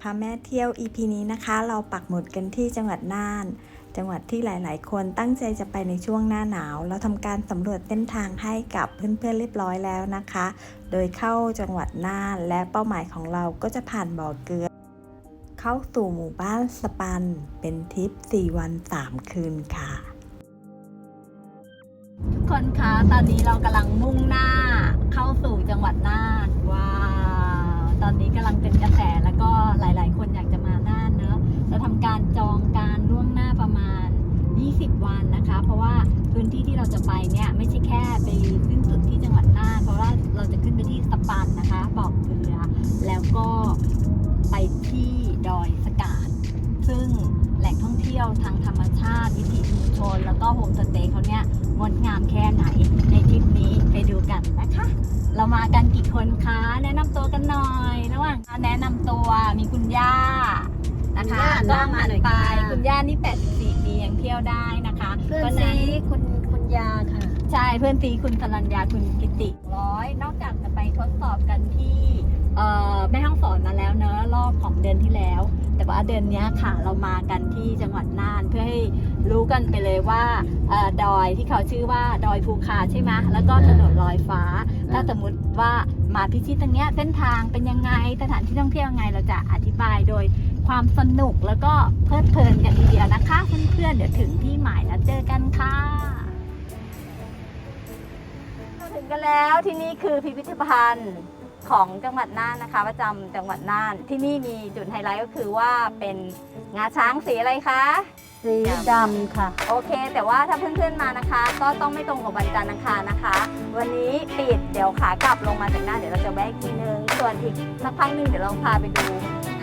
พาแม่เที่ยว EP นี้นะคะ เราปักหมุดกันที่จังหวัดน่าน จังหวัดที่หลาย ๆ คนตั้งใจจะไปในช่วงหน้าหนาว เราทำการสำรวจเส้นทางให้กับเพื่อน ๆ เรียบร้อยแล้วนะคะ โดยเข้าจังหวัดน่าน และเป้าหมายของเราก็จะผ่านบ่อเกลือ เข้าสู่หมู่บ้านสปัน เป็นทริป 4 วัน 3 คืนค่ะ ทุกคนคะ ตอนนี้เรากำลังมุ่งหน้า เข้าสู่จังหวัดน่านว้า ตอนนี้กำลังเป็นกระแสแล้วก็หลาย ๆ คนอยากจะมาน่านเนอะเราทำการจองการล่วงหน้าประมาณ 20 วันนะคะ เพราะว่าพื้นที่ที่เราจะไปเนี่ยไม่ใช่แค่ไปขึ้นสุดที่จังหวัดน่านเพราะว่าเราจะขึ้นไปที่สปันนะคะบอกเกลือแล้วก็ไปที่ดอยสกาดซึ่ง แหล่งท่องเที่ยวทางธรรมชาติวิถีชุมชน แล้วก็โฮมสเตย์เขาเนี่ยงดงามแค่ไหนในทริปนี้ไปดูกันนะคะ เรามากันกี่คนคะแนะนำตัวกันหน่อยระหว่างแนะนำตัวมีคุณย่านะคะคุณย่าก็หน้ามามาหน่อยไปค่ะคุณย่านี่ 84 ปียังเที่ยวได้นะคะเพื่อนพราะฉะซีนั้นคุณคุณยาค่ะใช่เพื่อนซีคุณสรัญญาคุณกิติร้อยนอกจากจะไปทดสอบกันที่เอ่อ แม่ห้องสอนมาแล้วเนอะรอบของเดือนที่แล้ว แต่ว่าเดือนนี้ค่ะเรามากันที่จังหวัดน่านเพื่อให้รู้กันไปเลยว่าออดอยที่เขาชื่อว่าดอยภูคาใช่ไหมแล้วก็ถนนลอยฟ้า ถ้าสมมติว่ามาพิชิตตรงเนี้ยเส้นทางเป็นยังไงสถานที่ท่องเที่ยวยังไงเราจะอธิบายโดยความสนุกแล้วก็เพลิดเพลินกันทีเดียวนะคะเพื่อนๆเดี๋ยวถึงที่หมายแล้วเจอกันค่ะมาถึงกันแล้วที่นี่คือพิพิธภัณฑ์ ของจังหวัดน่านนะคะประจำจังหวัดน่าน ที่นี่มีจุดไฮไลท์ก็คือว่าเป็นงาช้างสีอะไรคะสีดำค่ะ โอเค แต่ว่าถ้าเพื่อนๆมานะคะ ก็ต้องไม่ตรงกับวันจันทร์อังคารนะคะ วันนี้ปิดเดี๋ยวขากลับลงมาจากน่านเดี๋ยวเราจะแวะอีกทีนึง ส่วนอีกสักพักหนึงเดี๋ยวเราพาไปดู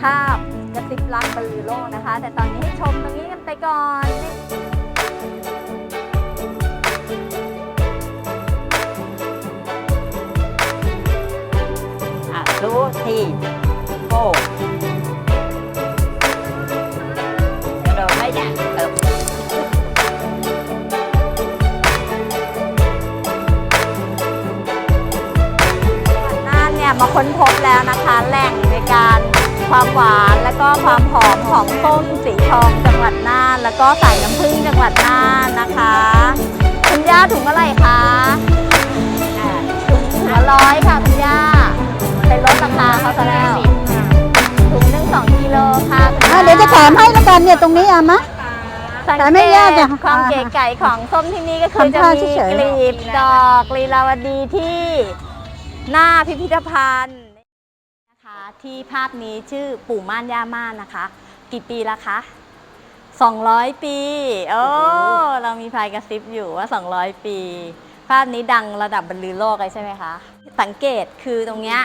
ภาพกระซิบรักบรรลือโลกนะคะ แต่ตอนนี้ให้ชมตรงนี้กันไปก่อน รู้ที่โก้เราไม่อยากเติมน่านเนี่ยมาค้นพบแล้วนะคะแหล่งในการความหวานและก็ความหอมของส้มสีทองจังหวัดน่าน แล้วก็สายน้ำผึ้งจังหวัดน่านนะคะคุณย่าถุงอะไรคะถุงถุงละร้อยค่ะคุณย่า เป็นลดราคาเขาซะแล้วถุงหนึ่งสองกิโลค่ะคุณอะย่าเดี๋ยวจะแถมให้แล้วกันเนี่ยตรงนี้อะมะ สังแต่เกไม่ยากตจ้ะความอ่าเก๋ไก่ของส้มที่นี่ก็คือทำจะท่ามีเฉยๆกลีบดอกลีลาวดีที่หน้าพิพิธภัณฑ์นะคะที่ภาพนี้ชื่อปู่ม่านย่าม่านนะคะ กี่ปีแล้วคะ 200 ปี โอ้เรามีพายกระซิบอยู่ว่า 200 ปี ภาพนี้ดังระดับบรรลือโลกเลยใช่ไหมคะ สังเกตคือตรงเนี้ย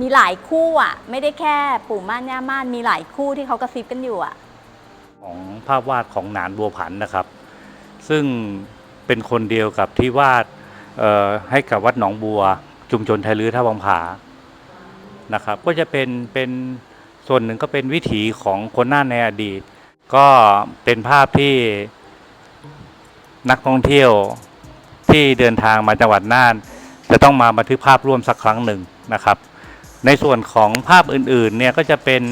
มีหลายคู่อะ ไม่ได้แค่ปู่ม่านย่าม่านมีหลายคู่ที่เขากระซิบกันอยู่อะ ของภาพวาดของหนานบัวผันนะครับ ซึ่งเป็นคนเดียวกับที่วาดเอ่อให้กับวัดหนองบัว ชุมชนไทยลื้อท่าวังผานะครับ ก็จะเป็นเป็นส่วนหนึ่งก็เป็นวิถีของคนน่านในอดีต ก็เป็นภาพที่นักท่องเที่ยวที่เดินทางมาจังหวัดน่าน จะต้องมาบันทึกภาพร่วมสักครั้งหนึ่งนะครับ ในส่วนของภาพอื่นๆเนี่ยก็จะเป็น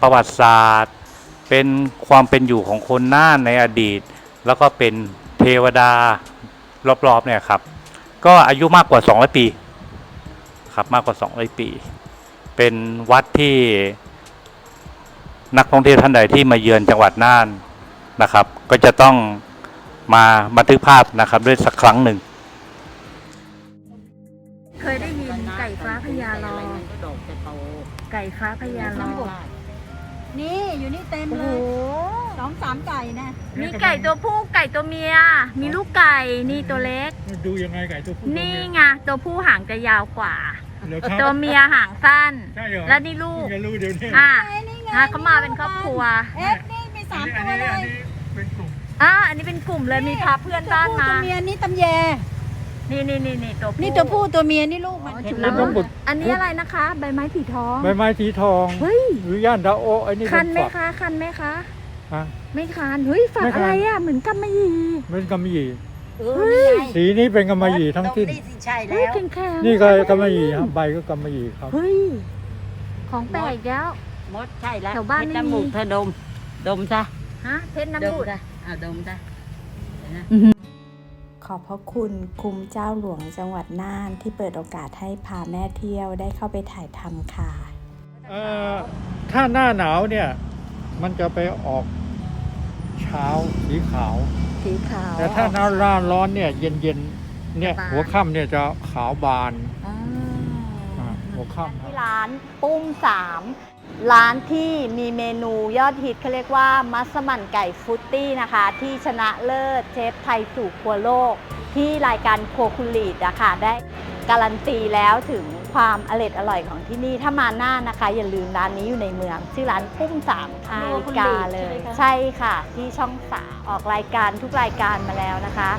ประวัติศาสตร์ เป็นความเป็นอยู่ของคนน่านในอดีต แล้วก็เป็นเทวดารอบๆเนี่ยครับ ก็อายุมากกว่า 200 ปีครับมากกว่า 200 ปี เป็นวัดที่นักท่องเที่ยวท่านใดที่มาเยือนจังหวัดน่านนะครับ ก็จะต้องมาบันทึกภาพนะครับด้วยสักครั้งหนึ่ง ไก่ฟ้าพญาลอนี่อยู่นี่เต็มโอ้เลโหยสองสามไก่นะมีไก่ตัวผู้ไก่ตัวเมีย มีลูกไก่นี่ตัวเล็ก ดูยังไงไก่ตัวผู้นี่ไงตัวผู้หางจะยาวกว่าเหรอครับตัวเมียหางสั้นใช่เหรอและนี่ลูกเพิ่งจะรู้เดี๋ยวนี้อะนี่ไงอะเขามาเป็นครอบครัวเอ๊ะนี่มีสามอันตัวนี้เลอันยนี้เป็นกลุ่มอะอันนี้เป็นกลุ่มเลยมีพาเพื่อนบ้านตัวมาผู้ตัวเมียนี่ตำแย นี่นี่นี่นี่ตัวผู้ นี่ตัวผู้ตัวเมียนี่ลูกมันเห็นแล้แล้ววต้องบุดอันนี้อะไรนะคะ ใบไม้สีทอง ใบไม้สีทองเฮ้ย หรือย่านดาโอะไอ้นี่คันไหมเป็นฝักคะคันไหมคะ ฮะ ไม่คัน เฮ้ยฝักไม่คัน อะไรอะ เหมือนกำมะหยี่เป็นกำมะหยี่ เออนี่ไงสีนี้เป็นกำมะหยี่ทั้งสิ้นนี่สิใช่เฮ้ยแล้ว แข็งแข็งนี่ก็กำมะหยี่ครับใบก็กำมะหยี่ครับ เฮ้ย ของแปลกอีกแล้ว มดใช่แล้วแถวบ้านเพชรไม่น้ำมูกมีเธอดม ดมซะฮะเพชรดน้ำมบูดซะเอาดมซะเดี๋ยวนะข อบพระคุณคุ้มเจ้าหลวงจังหวัดน่านที่เปิดโอกาสให้พาแม่เที่ยวได้เข้าไปถ่ายทำค่ะเอ่อถ้าหน้าหนาวเนี่ย มันจะไปออกเช้าสีขาว สีขาวแต่ถ้าหน้าร้อนร้อนเนี่ย เย็นเย็นๆเนี่ยจะบานหัวค่ำเนี่ยจะขาวบานอ่าอ่าหัวค่ำที่ร้านปุ้มสาม ร้านที่มีเมนูยอดฮิตเขาเรียกว่า มัสมั่นไก่ฟุตตี้นะคะ ที่ชนะเลิศเชฟไทยสู่ครัวโลก ที่รายการโครัวคุลีดอะค่ะได้การันตีแล้วถึงความอร่อยอร่อยของที่นี่ถ้ามาหน้านะคะ อย่าลืมร้านนี้อยู่ในเมือง ชื่อร้านปุ้มสามค่ะนาฬิกาเลย ใช่ค่ะ ที่ช่องสามออกรายการทุกรายการมาแล้วนะคะ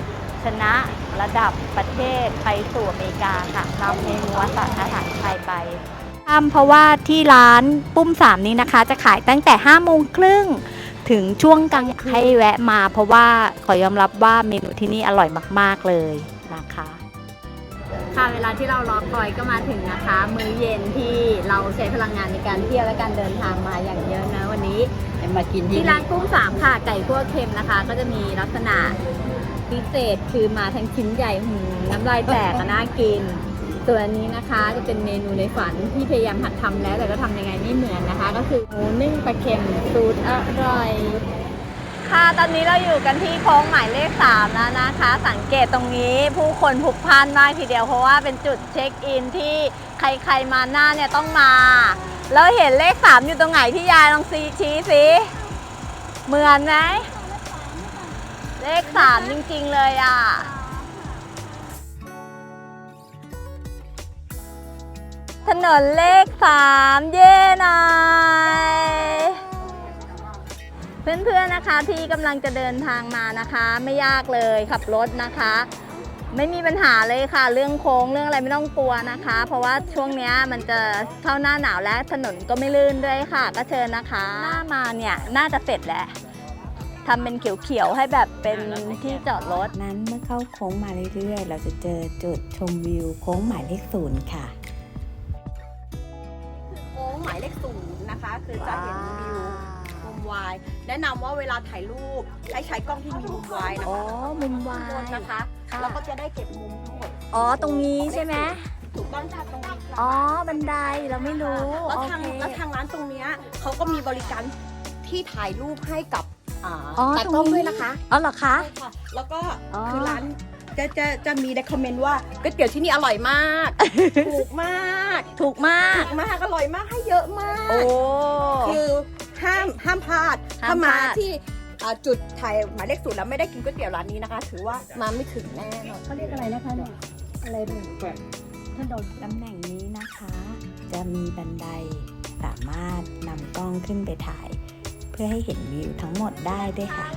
ชนะระดับประเทศไปสู่อเมริกาค่ะนำเมนูวัฒนธรรมไทยไป ทำเพราะว่าที่ร้านปุ้มสามนี้นะคะ จะขายตั้งแต่5โมงครึ่งถึงช่วงกลางคืนให้แวะมา เพราะว่าขอยอมรับว่าเมนูที่นี่อร่อยมาก ๆเลยนะคะ ค่ะเวลาที่เรารอคอยก็มาถึงนะคะ มื้อเย็นที่เราใช้พลังงานในการเที่ยวและการเดินทางมาอย่างเยอะนะวันนี้ให้มากินที่ที่ร้านกุ้งสามค่ะไก่คั่วเค็มนะคะ ก็จะมีลักษณะพิเศษคือมาทั้งชิ้นใหญ่หืมน้ำลายแตกอะน่ากิน ส่วนอันนี้นะคะจะเป็นเมนูในฝันที่พยายามหัดทำแล้วแต่ก็ทำยังไงไม่เหมือนนะคะ ก็คือหมูนึ่งปลาเค็มสูตรอร่อย ค่ะตอนนี้เราอยู่กันที่โค้งหมายเลข3แล้วนะคะ สังเกตตรงนี้ผู้คนพลุกพล่านมากทีเดียวเพราะว่าเป็นจุดเช็คอินที่ใครๆมาหน้าเนี่ยต้องมาแล้วเห็นเลข 3 อยู่ตรงไหนที่ยายลองซีชี้สิเหมือนไหมเลข 3 จริงๆเลยอะ ถนนเลข3เย่หน่อยเพื่อนๆนะคะที่กำลังจะเดินทางมานะคะ ไม่ยากเลยขับรถนะคะ ไม่มีปัญหาเลยค่ะ เรื่องโค้งเรื่องอะไรไม่ต้องกลัวนะคะ เพราะว่าช่วงเนี้ยมันจะเข้าหน้าหนาวและถนนก็ไม่ลื่นด้วยค่ะ ก็เชิญนะคะหน้ามาเนี่ยน่าจะเสร็จแล้วทำเป็นเขียวๆ ให้แบบเป็นที่จอดรถ นั้นเมื่อเข้าโค้งมาเรื่อยๆ เราจะเจอจุดชมวิวโค้งหมายเลขศูนย์ค่ะโค้ง หมายเลขศูนย์นะคะ คือจะเห็นวิวมุมวายแนะนำว่าเวลาถ่ายรูปให้ใช้กล้องที่มีมุมวายนะอ๋อ คะมุมวาข้างบนย นะคะค่ะ แล้วก็จะได้เก็บมุมทั้งหมดอ๋อ ตรงนี้ใช่ไหมถูกต้องค่ะตรงนี้ค่ะอ๋อ บันไดเราไม่รู้ แล้วโอทางเค แล้วทางร้านตรงเนี้ยเขาก็มีบริการที่ถ่ายรูปให้กับอ่าอ๋อตาตกรล้องงนี้ ด้วยนะคะ อ๋อเหรอคะ ใช่ค่ะแล้วก็อ๋อ คือร้าน จะจะจะมีในคอมเมนต์ว่าก๋วยเตี๋ยวที่นี่อร่อยมาก ถูกมากถูกมากถูกมากอร่อยมากให้เยอะมาก โอ้ คือห้ามห้ามพลาดห้ามถ้ามาพลาด ที่อ่าจุดถ่ายหมายเลขศูนย์แล้วไม่ได้กินก๋วยเตี๋ยวร้านนี้นะคะ ถือว่ามาไม่ถึงแน่นอน เขาเรียกอะไรนะคะเนี่ยอะไรเนี่ยถนนตำแหน่งนี้นะคะ จะมีบันไดสามารถนำกล้องขึ้นไปถ่าย เพื่อให้เห็นวิวทั้งหมดได้ด้วยค่ะ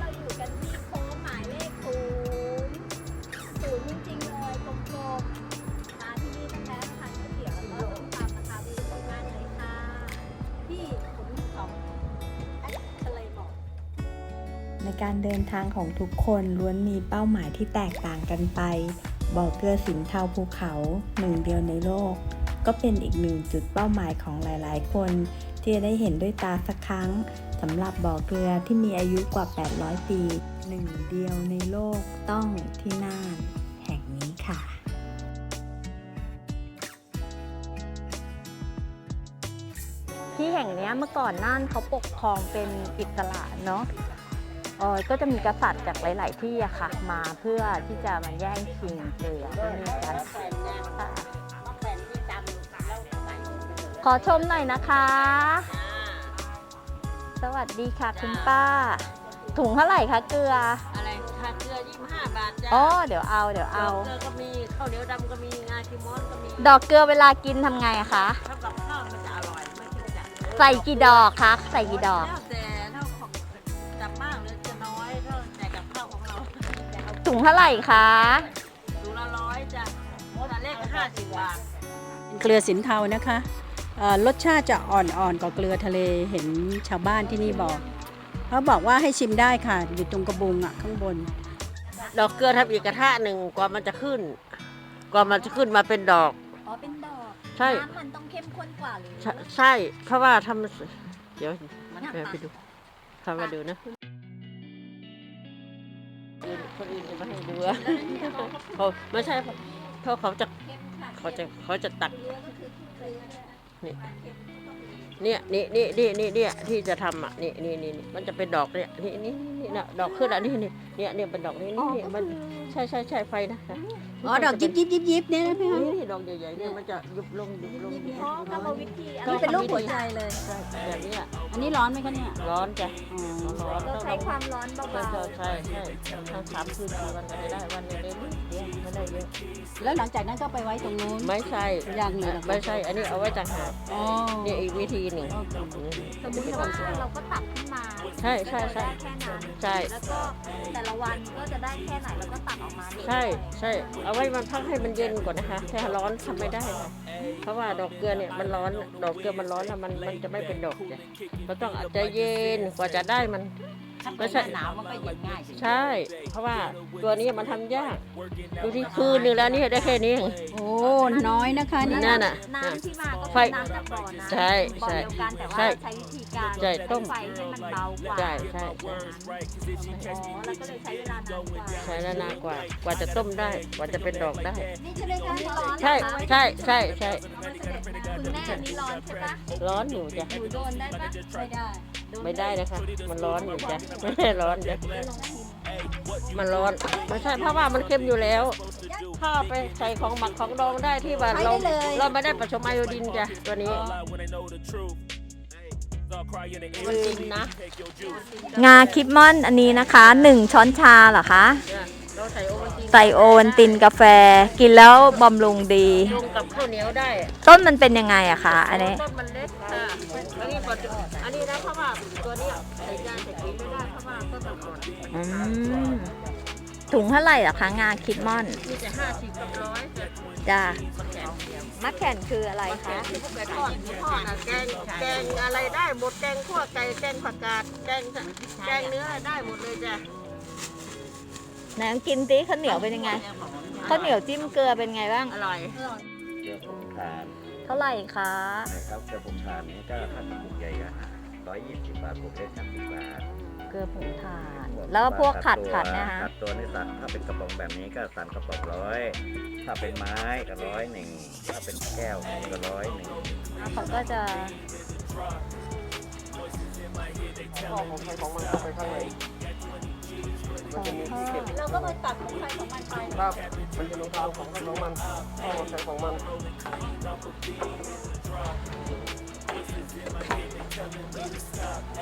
การเดินทางของทุกคนล้วนมีเป้าหมายที่แตกต่างกันไปบ่อเกลือสินเทาภูเขาหนึ่งเดียวในโลก ก็เป็นอีกหนึ่งจุดเป้าหมายของหลายๆ คน ที่จะได้เห็นด้วยตาสักครั้งสำหรับบ่อเกลือที่มีอายุกว่า 800 ปีหนึ่งเดียวในโลกต้องที่น่านแห่งนี้ค่ะที่แห่งนี้เมื่อก่อนน่านเขาปกครองเป็นอิสระเนาะ ก็จะมีกษัตริย์จากหลาย ๆ ที่อะค่ะ มาเพื่อที่จะมาแย่งชิงเกลือที่นี่กันค่ะขอชมหน่อยนะคะ สวัสดีค่ะคุณป้า ถุงเท่าไหร่คะเกลือ อะไรค่ะเกลือยี่สิบห้าบาทจ้าอ๋อเดี๋ยวเอาเดี๋ยวเอา เกลือก็มีข้าวเหนียวดำก็มีงาคิมอนก็มี ดอกเกลือเวลากินทำไงอะคะถ้ากับข้าวมันจะอร่อยไม่ถึงจะใส่กี่ดอกคะ ใส่กี่ดอก งเท่าไหร่คะถุงละร้อยจ้ะโมดเลขห้าสิบบาทเกลือสินเทานะคะเอ่อรสชาติจะอ่อนๆกว่าเกลือทะเลเห็นชาวบ้านที่นี่บอกเขาบอกว่าให้ชิมได้ค่ะ อยู่ตรงกระบุงอะข้างบน ดอกเกลือทำอีกกระทะหนึ่งกว่ามันจะขึ้น กว่ามันจะขึ้นมาเป็นดอกอ๋อเป็นดอกใช่น้ำมันต้องเข้มข้นกว่าหรือใช่ใช่เพราะว่าทำเดี๋ยวเดี๋ยวไปดูพามาดูนะ คนอื่นจะมาให้ดูอะเขาไม่ใช่เพราะเขาจะเขาจะเขาจะตักนี่เนี่ยนี่นี่นี่นี่เนี่ยที่จะทำอะนี่นี่นี่นี่มันจะเป็นดอกเนี่ยนี่นี่นี่นะดอกขึ้นอะนี่นี่เนี่ยเนี่ยเป็นดอกนี่นี่นี่มันใช่ใช่ใช่ไฟนะ อ๋อดอกยิบยิบยิบยิบเนี่ยนะพี่คะนี่นี่ดอกใหญ่ๆเนี่ยมันจะยุบลงยุบลงยุบลงกรรมวิธีอันนี้เป็นรูปหัวใจเลย แบบเนี้ยอันนี้ร้อนไหมคะเนี่ยร้อนจ้ะอ๋อร้อนเราใช้ความร้อนเบาใช่ใช่ใช่ใช่ทั้งสามคืนสี่วันก็จะได้วันหนึงได้นิดเดียวไม่ได้เยอะแล้วหลังจากนั้นก็ไปไว้ตรงนู้นไม่ใช่ยังเลยเหรอคะไม่ใช่ อันนี้เอาไว้ต่างหากอ๋อนี่อีกวิธีหนึ่งๆสมมติว่าเราก็ตักขึ้นมาใช่ใช่ใช่ได้แค่นั้นใช่แล้วก็แต่ละวันก็จะได้แค่ไหนเราก็ตักออกมาเนี่ยใช่ใช่เอาไว้มันพักให้มันเย็นก่อนนะคะถ้าร้อนทำไม่ได้ค่ะเพราะว่าดอกเกลือเนี่ยมันร้อน ดอกเกลือมันร้อนแล้วมันมันจะไม่เป็นดอกเนี่ยเราต้องอาจจะเย็นกว่าจะได้มัน ไม่ใช่หนาวมันก็เย็นง่ายใช่ เพราะว่าตัวนี้มันทำยากดูที่คืนหนึงแล้วนี่ได้แค่นี้เอง โอ้น้อยนะคะนี่นั่นน่ะ น้ำที่มาก็ไฟคือน้ำจากบ่อนะใช่บ่อใช่เดียวกันแต่ว่าใช่ใช้วิธีการใช่ต้ม ไฟให้มันเบากว่าใช่ใช่เบากว่าอ๋อแล้วก็เลยใช้เวลานานกว่าใช้นานกว่า กว่าจะต้มได้ กว่าจะเป็นดอกได้ นี่ใช่ไหมคะที่ร้อนใช่ใช่ใช่ใช่คุณแม่นี่ร้อนใช่ปะร้อนอยู่จ้ะหนูโดนได้ปะไม่ได้ ไม่ได้นะคะ มันร้อนอยู่จ้ะไม่ได้ร้อนจ้ะมันร้อนไม่ใช่เพราะว่ามันเค็มอยู่แล้ว ถ้าเอาไปใส่ของหมักของดองได้ที่ว่าเราเราไม่ได้ผสมไอโอดินจ้ะตัวนี้มันจริงนะงาคิปมอนอันนี้นะคะ1ช้อนชาเหรอคะจ้ะเราใส่โอวัลตินใส่โอวันตินกาแฟ กินแล้วบำรุงดีลงกับข้าวเหนียวได้ ต้นมันเป็นยังไงอะคะอันนี้ต้นมันเล็กค่ะอันนี้ก่ มถุงเท่าไหร่อะคะงาคิปมอนมีแต่ห้าสิบกับร้อยแต่จ้าแขนเดียวมะแข่นคืออะไรแกคะงที่พวกแกทอดทอดอะแกงแกงอะไรได้หมดแกงขั่วไก่แกงผักกาดแกงแกงเนื้อได้หมดเลยจ้ะไหนลองกินสิข้าวเหนียวเป็นยังไงข้าวเหนียวจิ้มเกลือเป็นไงบ้างอร่อยเกลือผงทานเท่าไหร่คะนะครับเกลือผงทานนี้ก็ถ้าเป็นบุกใหญ่ก็ร้อยยี่สิบบาทบุกเล็กสามสิบบาทเก ลือผงถ่าน แล้วก็พวกขัดขัดๆนะคะขัดตัวนี่สันถ้าเป็นกระป๋องแบบนี้ก็สันกระป๋องร้อยถ้าเป็นไม้ก็ร้อยหนึ่งถ้าเป็นแก้วก็ร้อยหนึ่งเขาก็จะเราก็มาตักของใครของมันไปครับมันจะลงเท้าของมันของมันเอาใช้ของมัน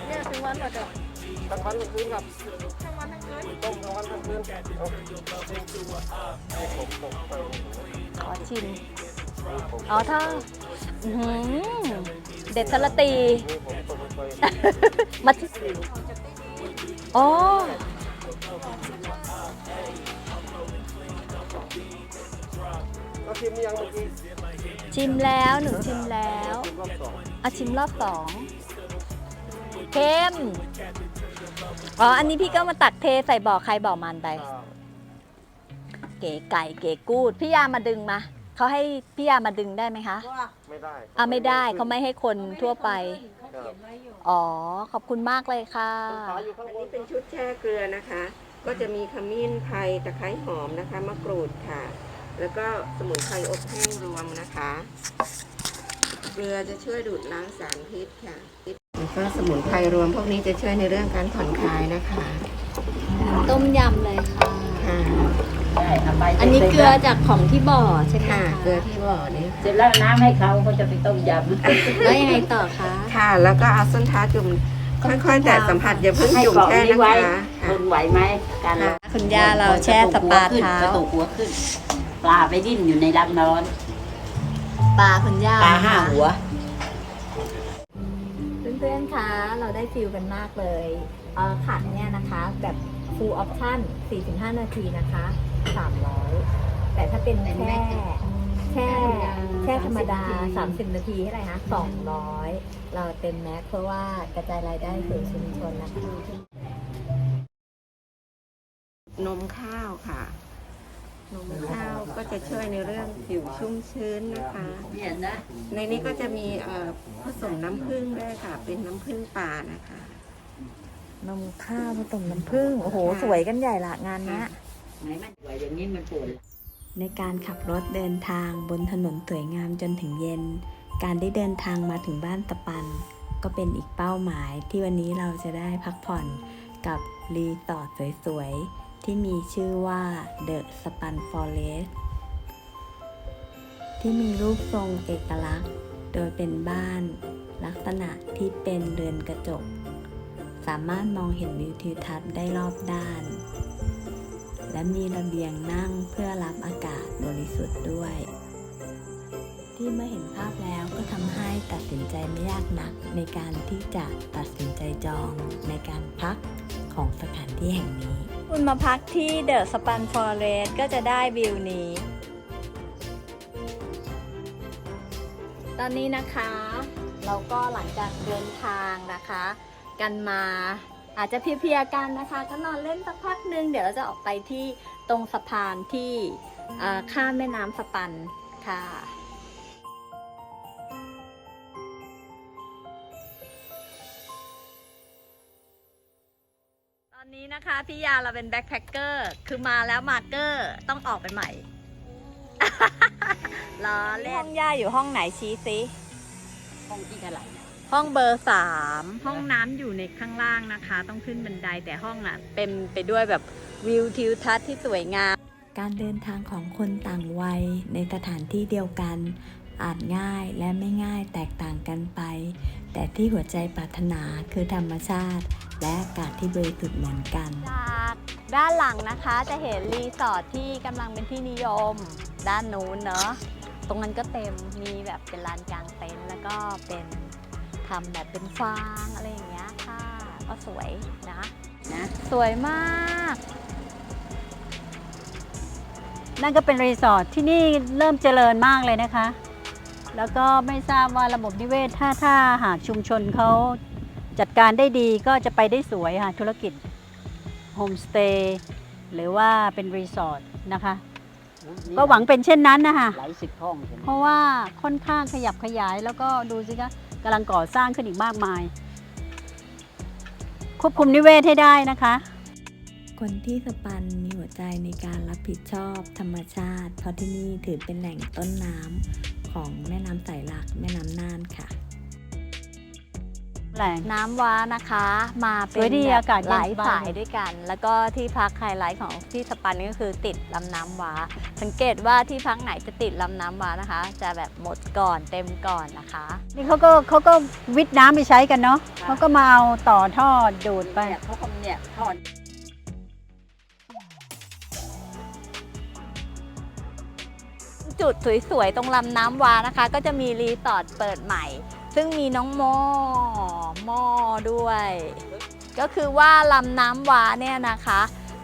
เนี่ยถึงวันเราจะ ทั้งวันทั้งคืนครับทั้งวันทั้งคืนต้มทั้งวันทั้งคืนเอาให้ผมผมไปขอชิม อ๋อถ้าอื้อหือเด็ดสละตีนี่ผมต้มไปมาอ๋อแล้วชิมยังเมื่อกี้ชิมแล้วหนูชิมแล้วชิมรอบสองอะชิมรอบสองเค็ม อ๋อ อันนี้พี่ก็มาตักเทใส่บ่อใครบ่อมันไปอ่าเก๋ไก่เก๋กูด พี่ยามาดึงมา เขาให้พี่ยามาดึงได้ไหมคะ ไม่ได้อะไม่ได้เขาไม่ให้คนทั่วไปครับอ๋อ ขอบคุณมากเลยค่ะ ขายอยู่ข้างอันบนี้น เป็นชุดแช่เกลือนะคะ ก็จะมีขมิ้นไพรตะไคร้หอมนะคะมะกรูดค่ะ แล้วก็สมุนไพรอบแห้งรวมนะคะ เกลือจะช่วยดูดล้างสารพิษค่ะ แล้วก็สมุนไพรรวมพวกนี้จะช่วยในเรื่องการผ่อนคลายนะคะต้มยำเลยค่ะ ค่ะอันนี้เกลือจากของที่บ่อใช่ไหมค่ะคะเกลือที่บ่อนี้เสร็จแล้วน้ำให้เขาเขาจะไปต้มยำ แล้วยังไงต่อคะ ค่ะ แล้วก็เอาส้นเท้าจุ่มค่อยๆ แตะสัมผัสอย่าเพิ่งจุ่มแช่นะคะค่ะทนไหวไหมการค่ะ คุณย่าเราแช่สปาเท้ากระตุกหัวขึ้น ปลาไปดิ้นอยู่ในรังนอน ปลาคุณย่าปลาห้าหัวเพื่อนๆ คะ เราได้ฟิลกันมากเลยเอ่อขันเนี่ยนะคะแบบ full option 4-5 นาทีนะคะ 300 แต่ถ้าเป็นแช่แช่แช่ธรรมดา 30 นาทีเท่าไหร่คะ200 เราเต็มแม็กซ์เพราะว่ากระจายรายได้สู่ชุมชนนะคะ นมข้าวค่ะ นมข้าวก็จะช่วยในเรื่องผิวชุ่มชื้นนะคะ ในนี้ก็จะมีเอ่อผสมน้ำผึ้งด้วยค่ะ เป็นน้ำผึ้งป่านะคะ นมข้าวผสมน้ำผึ้งโอ้โห สวยกันใหญ่ละงานเนี้ยในการขับรถเดินทางบนถนนสวยงามจนถึงเย็น การได้เดินทางมาถึงบ้านตะปัน ก็เป็นอีกเป้าหมายที่วันนี้เราจะได้พักผ่อนกับรีสอร์ทสวยๆ ที่มีชื่อว่า The Span Forest ที่มีรูปทรงเอกลักษณ์ โดยเป็นบ้านลักษณะที่เป็นเรือนกระจก สามารถมองเห็นวิวทิวทัศน์ได้รอบด้าน และมีระเบียงนั่งเพื่อรับอากาศบริสุทธิ์ด้วย ที่เมื่อเห็นภาพแล้วก็ทำให้ตัดสินใจไม่ยากนักในการที่จะตัดสินใจจองในการพักของสถานที่แห่งนี้ คุณมาพักที่เดอะสปันฟอเรสก็จะได้วิวนี้ ตอนนี้นะคะ เราก็หลังจากเดินทางนะคะ กันมาอาจจะเพลียๆกันนะคะ ก็นอนเล่นสักพักหนึ่งเดี๋ยวเราจะออกไปที่ตรงสะพานที่ข้ามแม่น้ำสปันค่ะ นนี้นะคะพี่ยาเราเป็นแบ็คแพคเกอร์คือมาแล้วมาร์เกอร์ต้องออกไปใหม่ ล้อเล่นห้องย่าอยู่ห้องไหนชี้ซิห้องที่เท่าไหร่ห้องเบอร์สามห้องน้ำอยู่ในข้างล่างนะคะ ต้องขึ้นบันไดแต่ห้องอะเต็มไปด้วยแบบวิวทิวทัศน์ที่สวยงาม การเดินทางของคนต่างวัยในสถานที่เดียวกัน อาจง่ายและไม่ง่ายแตกต่างกันไป แต่ที่หัวใจปรารถนาคือธรรมชาติ และอากาศที่บริสุทธิ์เหมือนกัน จากด้านหลังนะคะจะเห็นรีสอร์ทที่กำลังเป็นที่นิยม ด้านนู้นเนอะตรงนั้นก็เต็มมีแบบเป็นลานกลางเต็นท์แล้วก็เป็นทำแบบเป็นฟางอะไรอย่างเงี้ยค่ะ ก็สวยนะนะสวยมาก นั่นก็เป็นรีสอร์ทที่นี่เริ่มเจริญมากเลยนะคะ แล้วก็ไม่ทราบว่าระบบนิเวศถ้าถ้าหากชุมชนเขาจัดการได้ดีก็จะไปได้สวยค่ะธุรกิจโฮมสเตย์หรือว่าเป็นรีสอร์ทนะคะ ก็หวังเป็นเช่นนั้นนะคะหลายสิบห้องใช่ไหมเพราะว่าค่อนข้างขยับขยายแล้วก็ดูสิคะกำลังก่อสร้างขึ้นอีกมากมาย ควบคุมนิเวศให้ได้นะคะ คนที่สปันมีหัวใจในการรับผิดชอบธรรมชาติ เพราะที่นี่ถือเป็นแหล่งต้นน้ำ ของแม่น้ำสายหลักแม่น้ำน่านค่ะ แหล่ง น้ำว้านะคะ มาเป็สวยนดีแบบอากาศเย็นหลายสบาย สายด้วยกัน แล้วก็ที่พักไฮไลท์ของที่สปันก็คือติดลำน้ำว้า สังเกตว่าที่พักไหนจะติดลำน้ำว้านะคะ จะแบบหมดก่อนเต็มก่อนนะคะ นี่เขาก็เขาก็วิทย์น้ำไปใช้กันเนาะเขาก็มาเอาต่อท่อดูดไปเขาคำเนี่ยทอด จุดสวยๆ ตรงลำน้ำวานะคะ ก็จะมีรีสอร์ทเปิดใหม่ ซึ่งมีน้องโมหม้อด้วย ก็คือว่าลำน้ำวาเนี่ยนะคะ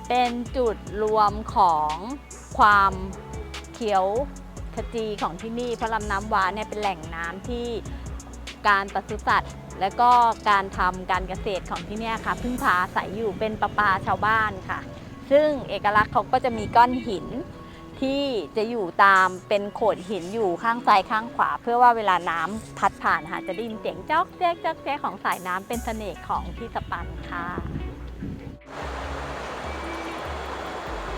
เป็นจุดรวมของความเขียวขจีของที่นี่เพราะลำน้ำวาเนี่ยเป็นแหล่งน้ำที่การปศุสัตว์และก็การทำการเกษตรของที่นี่ค่ะ พึ่งพาอาศัยอยู่เป็นประปาชาวบ้านค่ะ ซึ่งเอกลักษณ์เขาก็จะมีก้อนหิน ที่จะอยู่ตามเป็นโขดหินอยู่ข้างซ้ายข้างขวา เพื่อว่าเวลาน้ำพัดผ่านค่ะจะได้ยินเสียงจ๊อกแจ๊กจ๊อกแจ๊กของสายน้ำเป็นเสน่ห์ของที่สปันค่ะ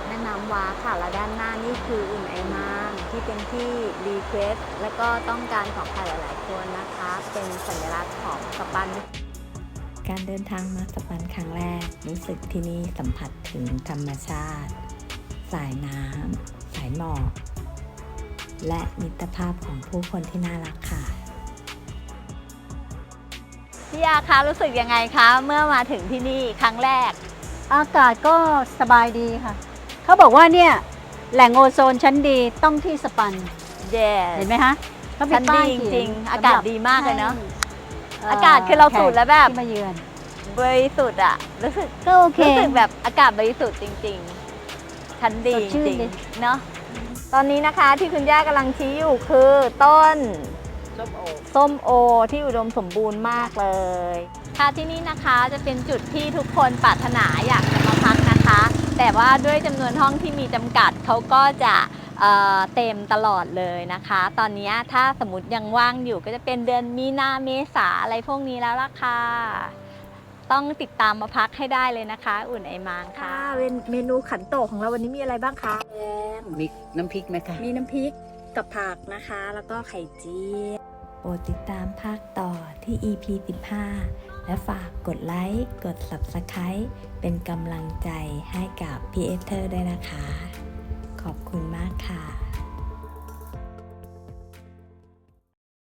แม่น้ำว้าค่ะและด้านหน้านี่คืออุ่นไอมานที่เป็นที่รีเควสและก็ต้องการของใครหลาย ๆ คนนะคะ เป็นสัญลักษณ์ของสปันการเดินทางมาสปันครั้งแรก รู้สึกที่นี่สัมผัสถึงธรรมชาติ สายน้ำ สายหมอกและมิตรภาพของผู้คนที่น่ารักค่ะ พี่ยาคะรู้สึกยังไงคะ เมื่อมาถึงที่นี่ครั้งแรก อากาศก็สบายดีค่ะ เขาบอกว่าเนี่ย แหล่งโอโซนชั้นดีต้องที่สปัน เย่เห็นไหมคะเขามีชั้นดีป้ายเขียจริงๆสำหบอากาศดีมากเลยเนอะให้อากาศคือเราสูดแล้วแบบ ที่มาเยือน บริสุทธิ์อะรู้สึกก็โอเค รู้สึกแบบอากาศบริสุทธิ์จริง ๆ ชั้นดีสดจชื่นริงดีๆเนาะตอนนี้นะคะที่คุณย่ากำลังชี้อยู่คือต้น ส้มโอส้มโอที่อุดมสมบูรณ์มากเลย ค่ะที่นี่นะคะจะเป็นจุดที่ทุกคนปรารถนาอยากจะมาพักนะคะ แต่แต่ว่าด้วยจำนวนห้องที่มีจำกัดเขาก็จะเอ่อเต็มตลอดเลยนะคะ ตอนนี้ถ้าสมมติยังว่างอยู่ก็จะเป็นเดือนมีนาเมษาอะไรพวกนี้แล้วล่ะค่ะ ต้องติดตามมาพักให้ได้เลยนะคะ อุ่นไอมางค่ะเมนูขันโตกของเราวันนี้มีอะไรบ้างคะมีน้ำพริกไหมคะมีน้ำพริกกับผักนะคะ แล้วก็ไข่เจียวโปรดติดตามภาคต่อที่ EP 15 และฝากกดไลค์ กด Subscribe เป็นกำลังใจให้กับพี่เอเธอร์ด้วยนะคะ ขอบคุณมากค่ะ